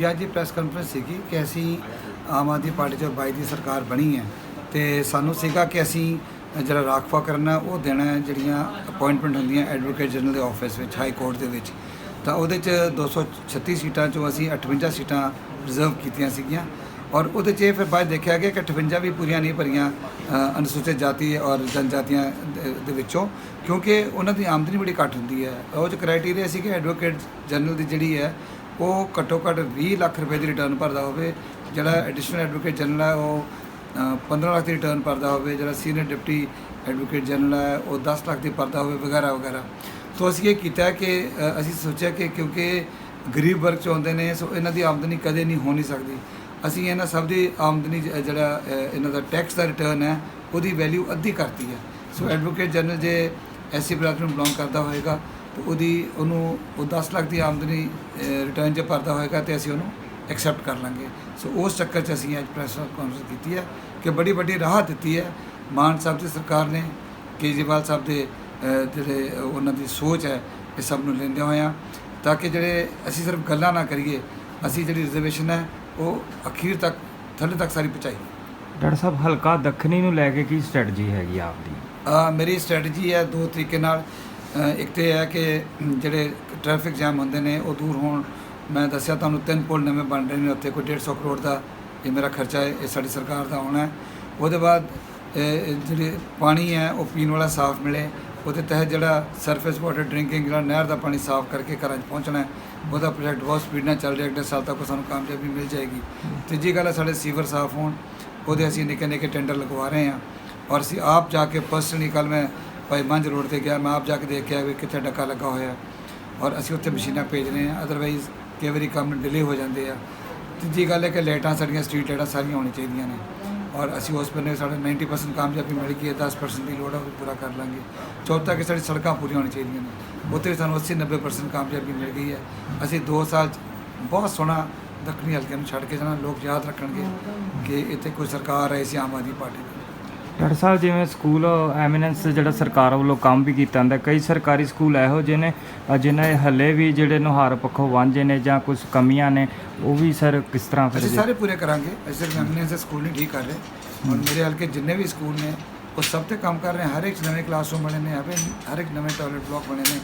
ਜੀ, ਅੱਜ ਦੀ press conference ਸੀਗੀ ਕਿ ਅਸੀਂ ਆਮ ਆਦਮੀ ਪਾਰਟੀ ਚੋਂ ਬਾਈ ਦੀ ਸਰਕਾਰ ਬਣੀ ਹੈ ਤੇ ਸਾਨੂੰ ਸੀਗਾ ਕਿ ਅਸੀਂ ਜਿਹੜਾ ਰਾਖਵਾ ਕਰਨਾ ਉਹ ਦੇਣਾ ਜਿਹੜੀਆਂ ਅਪਾਇੰਟਮੈਂਟ ਹੁੰਦੀਆਂ ਐਡਵੋਕੇਟ ਜਨਰਲ ਦੇ ਆਫਿਸ ਵਿੱਚ ਹਾਈ ਕੋਰਟ ਦੇ ਵਿੱਚ। ਤਾਂ ਉਹਦੇ ਚ 236 ਸੀਟਾਂ ਚੋਂ ਅਸੀਂ 58 ਸੀਟਾਂ ਰਿਜ਼ਰਵ ਕੀਤੀਆਂ ਸੀਗੀਆਂ ਔਰ ਉਹਦੇ 'ਚ ਇਹ ਫਿਰ ਬਾਅਦ ਦੇਖਿਆ ਗਿਆ ਕਿ 58 ਵੀ ਪੂਰੀਆਂ ਨਹੀਂ ਭਰੀਆਂ ਅਨੁਸੂਚਿਤ ਜਾਤੀ ਔਰ ਜਨਜਾਤੀਆਂ ਦੇ- ਦੇ ਵਿੱਚੋਂ, ਕਿਉਂਕਿ ਉਹਨਾਂ ਦੀ ਆਮਦਨੀ ਬੜੀ ਘੱਟ ਹੁੰਦੀ ਹੈ। ਉਹ ਚ ਕ੍ਰਾਈਟੇਰੀਆ ਸੀ ਕਿ ਐਡਵੋਕੇਟ ਜਨਰਲ ਦੀ ਜਿਹੜੀ ਹੈ ਉਹ ਘੱਟੋ ਘੱਟ 20 ਲੱਖ ਰੁਪਏ ਦੀ ਰਿਟਰਨ ਭਰਦਾ ਹੋਵੇ। ਜਿਹੜਾ ਐਡੀਸ਼ਨਲ ਐਡਵੋਕੇਟ ਜਨਰਲ ਹੈ ਉਹ ਅ, 15 ਲੱਖ ਦੀ ਰਿਟਰਨ ਭਰਦਾ ਹੋਵੇ। ਜਿਹੜਾ ਸੀਨੀਅਰ ਡਿਪਟੀ ਐਡਵੋਕੇਟ ਜਨਰਲ ਹੈ ਉਹ 10 ਲੱਖ ਦੀ ਭਰਦਾ ਹੋਵੇ ਵਗੈਰਾ ਵਗੈਰਾ। ਸੋ ਅਸੀਂ ਇਹ ਕੀਤਾ ਕਿ ਅਸੀਂ ਸੋਚਿਆ ਕਿ ਕਿਉਂਕਿ ਗਰੀਬ ਵਰਗ ਚ ਆਉਂਦੇ ਨੇ ਸੋ ਇਹਨਾਂ ਦੀ ਆਮਦਨੀ ਕਦੇ ਨਹੀਂ ਹੋ ਨਹੀਂ ਸਕਦੀ। ਅਸੀਂ ਇਹਨਾਂ ਸਭ ਦੀ ਆਮਦਨੀ ਜਿਹੜਾ ਇਹਨਾਂ ਦਾ ਟੈਕਸ ਦਾ ਰਿਟਰਨ ਹੈ ਉਹਦੀ ਵੈਲਿਊ ਅੱਧੀ ਕਰਤੀ ਹੈ। ਸੋ ਐਡਵੋਕੇਟ ਜਨਰਲ ਜੇ ਐਸਸੀ ਬਰਾਦਰੀ ਨੂੰ ਬਿਲੋਂਗ ਕਰਦਾ ਹੋਏਗਾ ਤਾਂ ਉਹਦੀ ਉਹਨੂੰ ਉਹ 10 ਲੱਖ ਦੀ ਆਮਦਨੀ ਰਿਟਰਨ ਜੇ ਭਰਦਾ ਹੋਏਗਾ ਤੇ ਅਸੀਂ ਉਹਨੂੰ ਐਕਸੈਪਟ ਕਰ ਲਾਂਗੇ। ਸੋ ਉਸ ਚੱਕਰ 'ਚ ਅਸੀਂ ਅੱਜ ਪ੍ਰੈਸ ਕਾਨਫਰੰਸ ਕੀਤੀ ਹੈ ਕਿ ਬੜੀ ਵੱਡੀ ਰਾਹਤ ਦਿੱਤੀ ਹੈ। ਮਾਨ ਸਾਹਿਬ ਦੀ ਸਰਕਾਰ ਨੇ ਕੇਜਰੀਵਾਲ ਸਾਹਿਬ ਦੇ ਜਿਹੜੇ ਉਹਨਾਂ ਦੀ ਸੋਚ ਹੈ ਇਹ ਸਭ ਨੂੰ ਲੈਂਦੇ ਹੋਇਆ ਤਾਂ ਕਿ ਜਿਹੜੇ ਅਸੀਂ ਸਿਰਫ ਗੱਲਾਂ ਨਾ ਕਰੀਏ ਅਸੀਂ ਜਿਹੜੀ ਰਿਜ਼ਰਵੇਸ਼ਨ ਹੈ ਉਹ ਅਖੀਰ ਤੱਕ ਥੱਲੇ ਤੱਕ ਸਾਰੀ ਪਹੁੰਚਾਈ। ਡਾਕਟਰ ਸਾਹਿਬ ਹਲਕਾ ਦੱਖਣੀ ਨੂੰ ਲੈ ਕੇ ਕੀ ਸਟ੍ਰੈਟਜੀ ਹੈਗੀ ਆ ਆਪਦੀ? ਅ, ਮੇਰੀ ਸਟ੍ਰੈਟਜੀ ਹੈ ਦੋ ਤਰੀਕੇ ਨਾਲ। ਇੱਕ ਤੇ ਇਹ ਹੈ ਕਿ ਜਿਹੜੇ ਟ੍ਰੈਫਿਕ ਜਾਮ ਹੁੰਦੇ ਨੇ, ਉਹ ਦੂਰ ਹੋਣ। ਮੈਂ ਦੱਸਿਆ ਤੁਹਾਨੂੰ ਤਿੰਨ ਪੁਲ ਨਵੇਂ ਬਣ ਰਹੇ ਨੇ, ਉੱਥੇ ਕੋਈ 150 ਕਰੋੜ ਦਾ ਇਹ ਮੇਰਾ ਖਰਚਾ ਹੈ, ਇਹ ਸਾਡੀ ਸਰਕਾਰ ਦਾ ਹੋਣਾ ਹੈ। ਉਹਦੇ ਬਾਅਦ ਜਿਹੜੇ ਪਾਣੀ ਹੈ, ਉਹ ਪੀਣ ਵਾਲਾ ਸਾਫ਼ ਮਿਲੇ। ਉਹਦੇ ਤਹਿਤ ਜਿਹੜਾ ਸਰਫੇਸ ਵਾਟਰ ਡਰਿੰਕਿੰਗ ਜਿਹੜਾ ਨਹਿਰ ਦਾ ਪਾਣੀ ਸਾਫ਼ ਕਰਕੇ ਘਰਾਂ 'ਚ ਪਹੁੰਚਣਾ ਉਹਦਾ ਪ੍ਰੋਜੈਕਟ ਬਹੁਤ ਸਪੀਡ ਨਾਲ ਚੱਲ ਰਿਹਾ ਅਗਲੇ ਸਾਲ ਤੱਕ ਸਾਨੂੰ ਕਾਮਯਾਬੀ ਮਿਲ ਜਾਏਗੀ। ਤੀਜੀ ਗੱਲ ਹੈ, ਸਾਡੇ ਸੀਵਰ ਸਾਫ਼ ਹੋਣ। ਉਹਦੇ ਅਸੀਂ ਨਿੱਕੇ ਨਿੱਕੇ ਟੈਂਡਰ ਲਗਵਾ ਰਹੇ ਹਾਂ। ਔਰ ਅਸੀਂ ਆਪ ਜਾ ਕੇ ਪਰਸਨਲੀ ਕੱਲ ਮੈਂ ਭਾਈ ਮੰਝ ਰੋਡ ਤੇ ਗਿਆ, ਮੈਂ ਆਪ ਜਾ ਕੇ ਦੇਖਿਆ ਵੀ ਕਿੱਥੇ ਡੱਕਾ ਲੱਗਾ ਹੋਇਆ। ਔਰ ਅਸੀਂ ਉੱਥੇ ਮਸ਼ੀਨਾਂ ਭੇਜ ਰਹੇ ਹਾਂ ਅਦਰਵਾਈਜ਼ ਕਈ ਵਾਰੀ ਕੰਮ ਡਿਲੇ ਹੋ ਜਾਂਦੇ ਆ। ਤੀਜੀ ਗੱਲ ਹੈ ਕਿ ਲਾਈਟਾਂ ਸਾਡੀਆਂ ਸਟਰੀਟ ਲਾਈਟਾਂ ਸਾਰੀਆਂ ਹੋਣੀ ਚਾਹੀਦੀਆਂ ਨੇ। ਔਰ ਅਸੀਂ ਉਸ ਬੰਨੇ ਸਾਡਾ 90% ਕਾਮਯਾਬੀ ਮਿਲ ਗਈ ਹੈ 10% ਦੀ ਲੋੜ ਹੈ ਉਹ ਪੂਰਾ ਕਰ ਲਾਂਗੇ। ਚੌਥਾ ਕਿ ਸਾਡੀ ਸੜਕਾਂ ਪੂਰੀਆਂ ਹੋਣੀ ਚਾਹੀਦੀਆਂ ਨੇ। ਉੱਥੇ ਵੀ ਸਾਨੂੰ 80 90% ਕਾਮਯਾਬੀ ਮਿਲ ਗਈ ਹੈ। ਅਸੀਂ 2 ਸਾਲ ਬਹੁਤ ਸੋਹਣਾ ਦੱਖਣੀ ਹਲਕੇ ਨੂੰ ਛੱਡ ਕੇ ਜਾਣਾ, ਲੋਕ ਯਾਦ ਰੱਖਣਗੇ ਕਿ ਇੱਥੇ ਕੋਈ ਸਰਕਾਰ ਆਈ ਸੀ, ਆਮ ਆਦਮੀ ਪਾਰਟੀ ਦੀ। ਡਾਕਟਰ ਸਾਹਿਬ ਜਿਵੇਂ ਸਕੂਲ ਐਮੀਨੈਂਸ ਜਿਹੜਾ ਸਰਕਾਰ ਵੱਲੋਂ ਕੰਮ ਵੀ ਕੀਤਾ ਜਾਂਦਾ ਕਈ ਸਰਕਾਰੀ ਸਕੂਲ ਇਹੋ ਜਿਹੇ ਨੇ ਜਿਨ੍ਹਾਂ ਦੇ ਹੱਲੇ ਵੀ ਜਿਹੜੇ ਨੁਹਾਰ ਪੱਖੋਂ ਵਾਂਝੇ ਨੇ ਜਾਂ ਕੁਝ ਕਮੀਆਂ ਨੇ ਉਹ ਵੀ ਸਰ ਕਿਸ ਤਰ੍ਹਾਂ ਫਿਰ ਅਸੀਂ ਸਾਰੇ ਪੂਰੇ ਕਰਾਂਗੇ। ਅਸੀਂ ਸਿਰਫ ਐਮਐਨਐਸ ਦੇ ਸਕੂਲ ਨਹੀਂ ਠੀਕ ਕਰ ਰਹੇ। ਹੁਣ ਮੇਰੇ ਹਲਕੇ ਜਿੰਨੇ ਵੀ ਸਕੂਲ ਨੇ ਉਹ ਸਭ ਤੇ ਕੰਮ ਕਰ ਰਹੇ ਹਰ ਇੱਕ ਨਵੇਂ ਕਲਾਸਰੂਮ ਬਣੇ ਨੇ ਹਰ ਇੱਕ- ਹਰ ਇੱਕ ਨਵੇਂ ਟਾਇਲਟ ਬਲਾਕ ਬਣੇ ਨੇ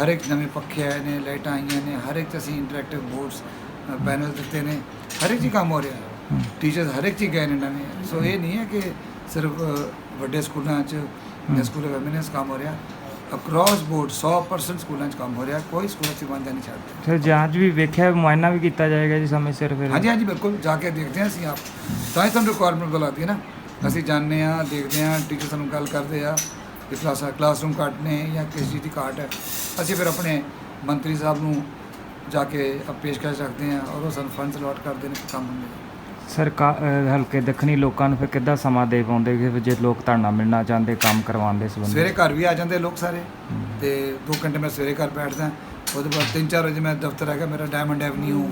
ਹਰ ਇੱਕ ਨਵੇਂ ਪੱਖੇ ਆਏ ਨੇ ਲਾਈਟਾਂ ਆਈਆਂ ਨੇ ਹਰ ਇੱਕ ਅਸੀਂ ਇੰਟਰੈਕਟਿਵ ਬੋਰਡਸ ਪੈਨਲ ਦਿੱਤੇ ਨੇ ਹਰ ਇੱਕ ਹੀ ਕੰਮ ਹੋ ਰਿਹਾ। ਟੀਚਰਸ ਹਰ ਇੱਕ 'ਚ ਹੀ ਗਏ ਨੇ ਨਵੇਂ। ਸੋ ਇਹ ਨਹੀਂ ਹੈ ਕਿ ਸਿਰਫ ਵੱਡੇ ਸਕੂਲਾਂ 'ਚ ਜਾਂ ਸਕੂਲ ਐਮਐਨਐਸ ਕੰਮ ਹੋ ਰਿਹਾ ਅਕ੍ਰੋਸ ਬੋਰਡ 100% ਸਕੂਲਾਂ 'ਚ ਕੰਮ ਹੋ ਰਿਹਾ ਕੋਈ ਸਕੂਲ 'ਚ ਵਾਂਝਾ ਨਹੀਂ ਛੱਡਦੇ ਫਿਰ ਜਾਂਚ ਵੀ ਵੇਖਿਆ ਮੁਆਇਨਾ ਵੀ ਕੀਤਾ ਜਾਏਗਾ ਜੀ ਸਮੇਂ ਸਿਰ ਫਿਰ। ਹਾਂਜੀ ਹਾਂਜੀ ਬਿਲਕੁਲ ਜਾ ਕੇ ਦੇਖਦੇ ਹਾਂ ਅਸੀਂ ਆਪ। ਤਾਂ ਹੀ ਤੁਹਾਨੂੰ ਰਿਕੁਆਇਰਮੈਂਟ ਬੁਲਾਦੀ ਹੈ ਨਾ। ਅਸੀਂ ਜਾਣਦੇ ਹਾਂ ਦੇਖਦੇ ਹਾਂ ਟੀਚਰ ਸਾਨੂੰ ਗੱਲ ਕਰਦੇ ਆ ਕਿ ਕਲਾਸ ਕਲਾਸਰੂਮ ਘੱਟ ਨੇ ਜਾਂ ਕਿਸ ਚੀਜ਼ ਦੀ ਘਾਟ ਹੈ। ਅਸੀਂ ਫਿਰ ਆਪਣੇ ਮੰਤਰੀ ਸਾਹਿਬ ਨੂੰ ਜਾ ਕੇ ਅ, ਪੇਸ਼ਕਸ਼ ਰੱਖਦੇ ਹਾਂ ਔਰ ਉਹ ਸਾਨੂੰ ਫੰਡਸ ਅਲਾਟ ਕਰਦੇ ਨੇ ਕੰਮ ਹੁੰਦੇ ਸਰਕਾਰ ਹਲਕੇ ਦੱਖਣੀ ਲੋਕਾਂ ਨੂੰ ਫਿਰ ਕਿੱਦਾਂ ਸਮਾਂ ਦੇ ਪਾਉਂਦੇ ਕਿ ਜੇ ਲੋਕ ਧਰਨਾ ਮਿਲਣਾ ਚਾਹੁੰਦੇ ਕੰਮ ਕਰਵਾਉਣ ਦੇ ਸੰਬੰਧ ਸਵੇਰੇ ਘਰ ਵੀ ਆ ਜਾਂਦੇ ਲੋਕ ਸਾਰੇ। ਤੇ 2 ਘੰਟੇ ਮੈਂ ਸਵੇਰੇ ਘਰ ਬੈਠਦਾ। ਉਹਦੇ ਬਾਅਦ 3-4 ਵਜੇ ਮੈਂ ਦਫ਼ਤਰ ਹੈਗਾ ਮੇਰਾ ਡਾਇਮੰਡ ਐਵਨਿਊ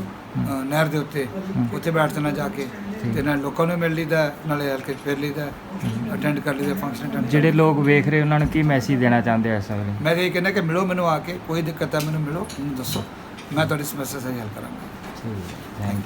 ਨਹਿਰ ਦੇ ਉੱਤੇ। ਉੱਥੇ ਬੈਠ ਜਾਣਾ ਜਾ ਕੇ। ਤੇ ਨਾਲ ਲੋਕਾਂ ਨੂੰ ਮਿਲ ਲਈਦਾ ਨਾਲੇ ਹਲਕੇ ਫਿਰ ਲਈਦਾ ਅਟੈਂਡ ਕਰ ਲਈਦਾ ਫੰਕਸ਼ਨ ਅਟੈਂਡ ਜਿਹੜੇ ਲੋਕ ਵੇਖ ਰਹੇ ਉਹਨਾਂ ਨੂੰ ਕੀ ਮੈਸੇਜ ਦੇਣਾ ਚਾਹੁੰਦੇ ਆ ਇਸ ਵੇਲੇ ਮੈਂ ਇਹ ਕਹਿੰਦਾ ਕਿ ਮਿਲੋ ਮੈਨੂੰ ਆ ਕੇ ਕੋਈ ਦਿੱਕਤ ਹੈ ਮੈਨੂੰ ਮਿਲੋ ਮੈਨੂੰ ਦੱਸੋ। ਮੈਂ ਤੁਹਾਡੀ ਸਮੱਸਿਆ ਸਹੀ ਹੱਲ ਕਰਾਂਗਾ। ਠੀਕ ਥੈਂਕ